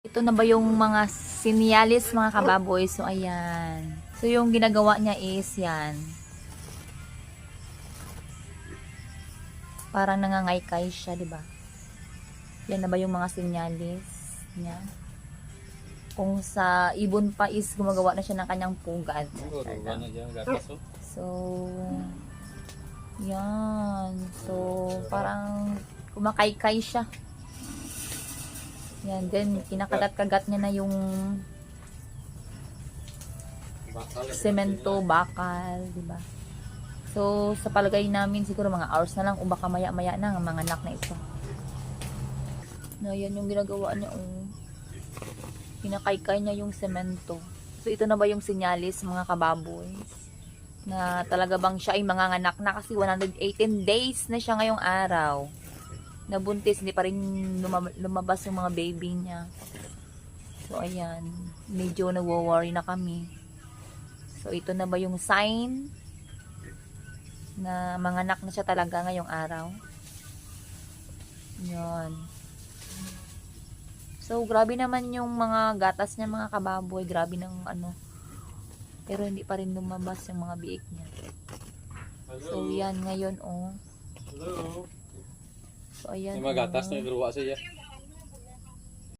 Ito na ba yung mga sinyalis mga kababoy? So, ayan. So, yung ginagawa niya is yan. Parang nangangaykay siya, di ba? Yan na ba yung mga sinyalis niya? Kung sa ibon pa is gumagawa na siya ng kanyang pugad. So, yan. So, parang kumakaykay siya. Yan. Then, kinakagat-kagat niya na yung semento, bakal, di ba? So, sa palagay namin, siguro mga hours na lang o baka maya-maya na ang mga anak na ito. Na yan yung ginagawa niya. Oh. Kinakaykay niya yung semento. So, ito na ba yung sinyalis, mga kababoy? Na talaga bang siya ay manganganak na kasi 118 days na siya ngayong araw. Nabuntis, hindi pa rin lumab- lumabas yung mga baby niya. So, ayan. Medyo nagwo-worry na kami. So, ito na ba yung sign na manganak na siya talaga ngayong araw? Yan. So, grabe naman yung mga gatas niya, mga kababoy. Grabe ng ano. Pero hindi pa rin lumabas yung mga biik niya. So, yan ngayon, oh. Hello. So, ayan. May mga gatas oh. na nagruwa siya.